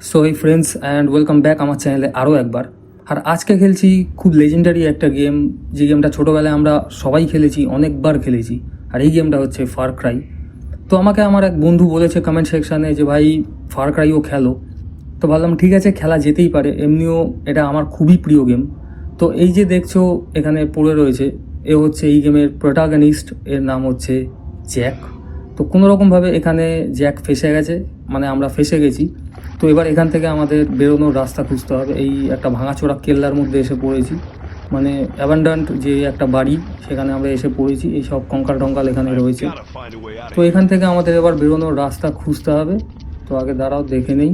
So এই friends and welcome back আমার চ্যানেলে আরও একবার। আর আজকে খেলছি খুব লেজেন্ডারি একটা গেম যে গেমটা ছোটোবেলায় আমরা সবাই খেলেছি, অনেকবার খেলেছি। আর এই গেমটা হচ্ছে ফার ক্রাই তো আমাকে আমার এক বন্ধু বলেছে কমেন্ট সেকশানে যে, ভাই ফার ক্রাইও খেলো। তো ভাবলাম, ঠিক আছে, খেলা যেতেই পারে। এমনিও এটা আমার খুবই প্রিয় গেম তো এই যে দেখছ, এখানে পড়ে রয়েছে, এ হচ্ছে এই গেমের প্রোটাগনিস্ট এর নাম হচ্ছে জ্যাক তো কোনো রকমভাবে এখানে জ্যাক ফেসে গেছে মানে আমরা ফেসে গেছি। তো এবার এখান থেকে আমাদের বেরোনোর রাস্তা খুঁজতে হবে। এই একটা ভাঙাচোরা কেল্লার মধ্যে এসে পড়েছি। মানে অ্যাবান্ডান্ট যে একটা বাড়ি, সেখানে আমরা এসে পড়েছি। এই সব কঙ্কাল টঙ্কাল এখানে রয়েছে। তো এখান থেকে আমাদের এবার বেরোনোর রাস্তা খুঁজতে হবে। তো আগে দাঁড়াও, দেখে নেই।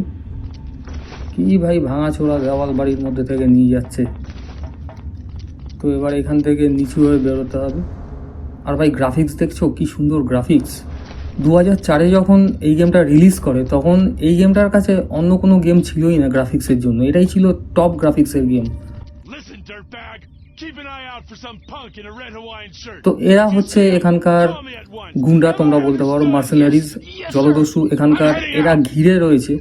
কি ভাই ভাঙাচোরা দেওয়াল বাড়ির মধ্যে থেকে নিয়ে যাচ্ছে। তো এবার এখান থেকে নিচু হয়ে বেরোতে হবে। আর ভাই গ্রাফিক্স দেখছ? কি সুন্দর গ্রাফিক্স দু হাজার চারে যখন এই গেমটা রিলিজ করে তখন এই গেমটার কাছে অন্য কোনো গেম ছিলই না গ্রাফিক্সের জন্য। এটাই ছিল টপ গ্রাফিক্সের গেম. তো এরা হচ্ছে এখানকার. গুন্ডা তোমরা বলতে পারো মার্সেনারিজ জলদস্যু এখানকার এরা ঘিরে রয়েছে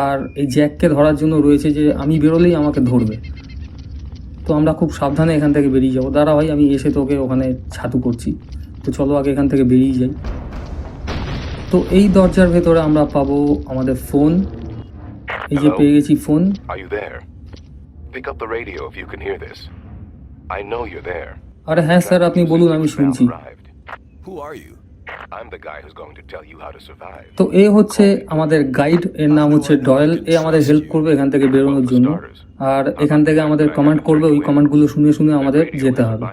আর এই জ্যাককে ধরার জন্য রয়েছে যে আমি বেরোলেই আমাকে ধরবে। তো আমরা খুব সাবধানে এখান থেকে বেরিয়ে যাব। দাঁড়া ভাই আমি এসে তোকে ওখানে ছাতু করছি। তো চলো আগে এখান থেকে বেরিয়ে যাই। তো এই দরজার ভেতরে আমরা পাবো আমাদের ফোন। এই যে পেয়ে গেছি ফোন। আরে হ্যাঁ স্যার আপনি বলুন আমি শুনছি. তো এ হচ্ছে আমাদের গাইড এর নাম হচ্ছে ডয়েল এ আমাদের হেল্প করবে এখান থেকে বেরোনোর জন্য। আর এখান থেকে আমাদের কমেন্ট করবে ওই কমেন্টগুলো শুনে শুনে আমাদের যেতে হবে।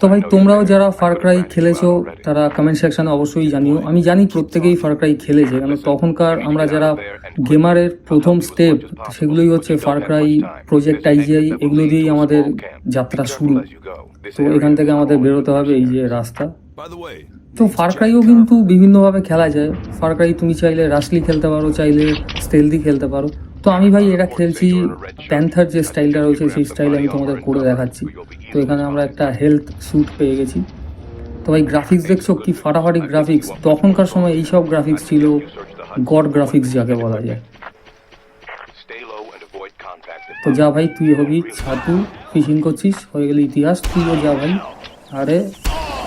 তো ভাই তোমরাও যারা there, ফার খেলেছো তারা কমেন্ট সেকশনে অবশ্যই জানিও। আমি জানি প্রত্যেকেই ফার ক্রাই খেলেছে কারণ তখনকার আমরা যারা গেমারের প্রথম স্টেপ সেগুলোই হচ্ছে ফার ক্রাই প্রজেক্ট আইজিআই এগুলো দিয়েই আমাদের যাত্রা শুরু। তো এখান থেকে আমাদের বেরোতে হবে এই যে রাস্তা। তো ফার ক্রাইও কিন্তু বিভিন্নভাবে খেলা যায়। ফার ক্রাই তুমি চাইলে রাসলি খেলতে পারো চাইলে স্টেলদি খেলতে পারো। তো আমি ভাই এটা খেলছি প্যান্থার যে স্টাইলটা রয়েছে সেই স্টাইলে আমি তোমাদের করে দেখাচ্ছি। তো এখানে আমরা একটা হেলথ স্যুট পেয়ে গেছি। তো ভাই গ্রাফিক্স দেখছ কি? ফাটাফাটি গ্রাফিক্স তখনকার সময় এইসব গ্রাফিক্স ছিল গড গ্রাফিক্স যাকে বলা যায়. তো যা ভাই তুই হবি ছাতু ফিশিং করছিস হয়ে গেলি ইতিহাস তুইও যা ভাই। আরে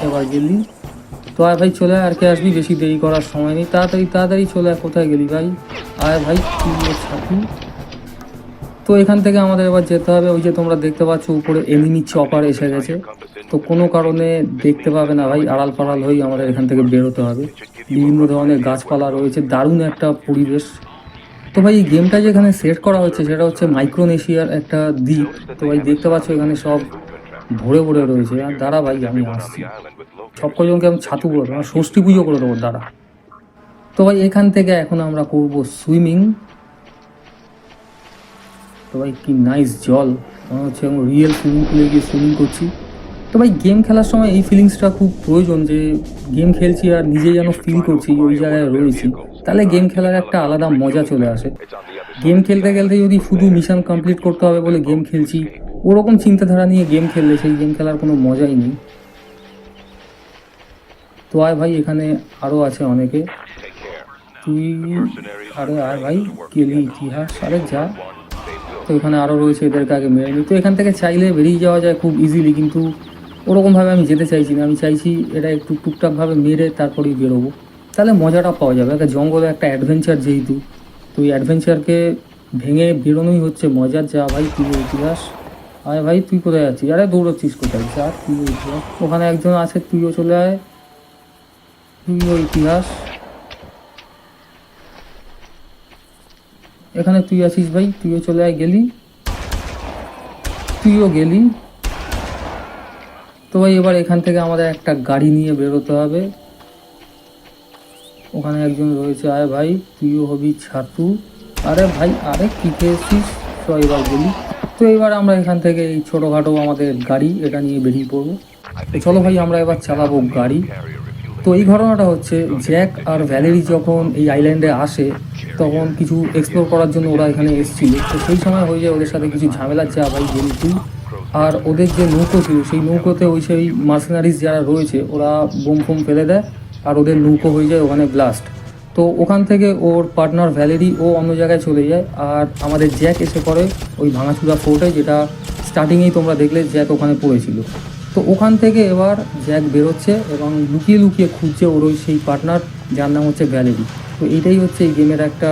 এবার গেলি। তো আয় ভাই চলে আর কে আসবি? বেশি দেরি করার সময় নেই। তাড়াতাড়ি তাড়াতাড়ি চলে কোথায় গেলি ভাই? আয় ভাই তুইও ছাতু। তো এখান থেকে আমাদের এবার যেতে হবে। ওই যে তোমরা দেখতে পাচ্ছ, উপরে এনিমি চপার এসে গেছে। তো কোনো কারণে দেখতে পাবে না ভাই, আড়াল পাড়াল হয়েই আমাদের এখান থেকে বেরোতে হবে। বিভিন্ন ধরনের গাছপালা রয়েছে, দারুণ একটা পরিবেশ। তো ভাই, এই গেমটা যেখানে সেট করা হচ্ছে, সেটা হচ্ছে মাইক্রোনেশিয়ার একটা দ্বীপ। তো ভাই, দেখতে পাচ্ছ এখানে সব ভরে ভরে রয়েছে। আর দাঁড়া ভাই, আমি আসছি। সব কজনকে আমি ছাতু করে দেবো, ষষ্ঠী পুজো করে দেবো, দাঁড়া। তো ভাই, এখান থেকে এখন আমরা করব সুইমিং তো ভাই, কি নাইস জল। মনে হচ্ছে আমি রিয়েল সুইমিং পুলে গিয়ে সুইমিং করছি। তো ভাই গেম খেলার সময় এই ফিলিংসটা খুব প্রয়োজন যে গেম খেলছি আর নিজে যেন ফিল করছি ওই জায়গায় রয়েছি। তাহলে গেম খেলার একটা আলাদা মজা চলে আসে। গেম খেলতে খেলতে যদি শুধু মিশন কমপ্লিট করতে হবে বলে গেম খেলছি, ওরকম চিন্তাধারা নিয়ে গেম খেললে সেই গেম খেলার কোনো মজাই নেই। তো আয় ভাই, এখানে আরও আছে অনেকে। তুই আরে আয় ভাই কেলি ইতিহাস। আরে যা। তো এখানে আরও রয়েছে এদেরকে আগে মেরে নিই। তো এখান থেকে চাইলে বেরিয়ে যাওয়া যায় খুব ইজিলি কিন্তু ওরকমভাবে আমি যেতে চাইছি না। আমি চাইছি এটা একটু টুকটাকভাবে মেরে তারপরেই বেরোবো। তাহলে মজাটা পাওয়া যাবে। একটা জঙ্গলে একটা অ্যাডভেঞ্চার যেহেতু, তো এই অ্যাডভেঞ্চারকে ভেঙে বেরোনোই হচ্ছে মজার যা। ভাই তুই ইতিহাস? আয় ভাই, তুই কোথায় আছিস? আরে দৌড়াচ্ছিস কোথায়? যা তুই ইতিহাস? ওখানে একজন আছে, তুইও চলে আয়। তুইও ইতিহাস। এখানে তুই আছিস ভাই, তুইও চলে আয়, গেলি। তুইও গেলি। তো ভাই, এবার এখান থেকে আমাদের একটা গাড়ি নিয়ে বেরোতে হবে। ওখানে একজন রয়েছে আয় ভাই, তুইও হবি ছাতু। আরে ভাই, আরে কি খেয়েছিস? তো এবার বলি। তো এবার আমরা এখান থেকে এই ছোটোখাটো আমাদের গাড়ি, এটা নিয়ে বেরিয়ে পড়ব। চলো ভাই, আমরা এবার চালাবো গাড়ি। তো এই ঘটনাটা হচ্ছে, জ্যাক আর ভ্যালেরি যখন এই আইল্যান্ডে আসে, তখন কিছু এক্সপ্লোর করার জন্য ওরা এখানে এসেছিল। তো সেই সময় হয়ে যায় ওদের সাথে কিছু ঝামেলা যা ভাই তুই। আর ওদের যে নৌকো ছিল, সেই নৌকোতে ওই সেই মার্সেনারিজ যারা রয়েছে, ওরা বোম ফোম ফেলে দেয় আর ওদের নৌকো হয়ে যায় ওখানে ব্লাস্ট তো ওখান থেকে ওর পার্টনার ভ্যালেরি, ও অন্য জায়গায় চলে যায় আর আমাদের জ্যাক এসে পড়ে ওই ভাঙাচুরা ফোর্টে যেটা স্টার্টিংয়েই তোমরা দেখলে জ্যাক ওখানে পড়েছিল। তো ওখান থেকে এবার জ্যাক বেরোচ্ছে এবং লুকিয়ে লুকিয়ে খুঁজছে ওর ওই সেই পার্টনার, যার নাম হচ্ছে ভ্যালেরি। তো এটাই হচ্ছে এই গেমের একটা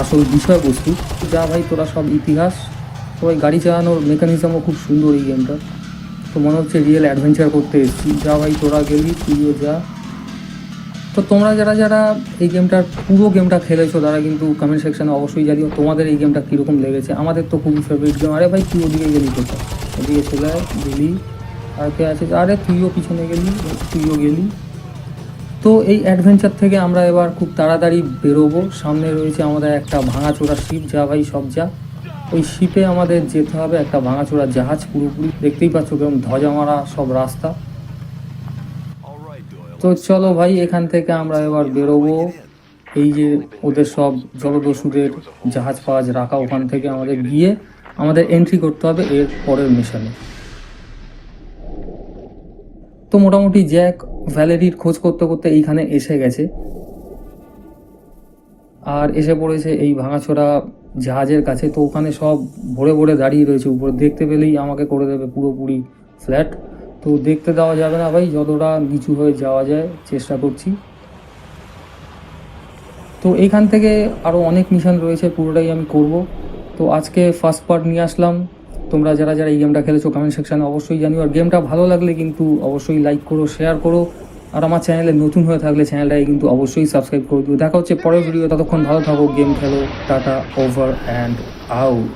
আসল বিষয়বস্তু। যা ভাই তোরা সব ইতিহাস ওই গাড়ি চালানোর মেকানিজমও খুব সুন্দর এই গেমটা তো মনে হচ্ছে রিয়েল অ্যাডভেঞ্চার করতে এসেছি। যা ভাই তোরা গেলি, তুইও যা। তো তোমরা যারা যারা এই গেমটার পুরো গেমটা খেলেছো, তারা কিন্তু কমেন্ট সেকশানে অবশ্যই জানিও তোমাদের এই গেমটা কীরকম লেগেছে। আমাদের তো খুবই ফেভারিট গেম আরে ভাই, তুই ওদিকে গেলি কোথায়? ওদিকে চলে গেলি। আর কে আছে? আরে তুইও পিছনে গেলি, তুইও গেলি। তো এই অ্যাডভেঞ্চার থেকে আমরা এবার খুব তাড়াতাড়ি বেরোবো। সামনে রয়েছে আমাদের একটা ভাঙাচোরা শিপ যা ভাই সব যা। ওই শিপে আমাদের যেতে হবে একটা ভাঙাচোরা জাহাজ পুরোপুরি। দেখতেই পাচ্ছ কেমন ধ্বজা মারা সব রাস্তা। তো চলো ভাই, এখান থেকে আমরা এবার বেরোবো। এই যে ওদের সব জলদস্যুদের জাহাজ ফাহাজ রাখা ওখান থেকে আমাদের গিয়ে আমাদের এন্ট্রি করতে হবে এর পরের মিশনে তো মোটামুটি জ্যাক ভ্যালেরির খোঁজ করতে করতে এইখানে এসে গেছে। আর এসে পড়েছে এই ভাঙাচোরা জাহাজের কাছে। তো ওখানে সব ভরে ভরে দাঁড়িয়ে রয়েছে উপরে। দেখতে পেলেই আমাকে করে দেবে পুরোপুরি ফ্ল্যাট। তো দেখতে দেওয়া যাবে না ভাই, যতটা নিচু হয়ে যাওয়া যায় চেষ্টা করছি। তো এইখান থেকে আরও অনেক মিশন রয়েছে, পুরোটাই আমি করব। তো আজকে ফার্স্ট পার্ট নিয়ে আসলাম। তোমরা যারা যারা এই গেমটা খেলেছো কমেন্ট সেকশানে অবশ্যই জানিও। আর গেমটা ভালো লাগলে কিন্তু অবশ্যই লাইক করো শেয়ার করো। আর আমার চ্যানেলে নতুন হয়ে থাকলে চ্যানেলটাকে কিন্তু অবশ্যই সাবস্ক্রাইব করে দিও। দেখা হচ্ছে পরের ভিডিও ততক্ষণ ভালো থাকো গেম খেলো, টাটা ওভার অ্যান্ড আউট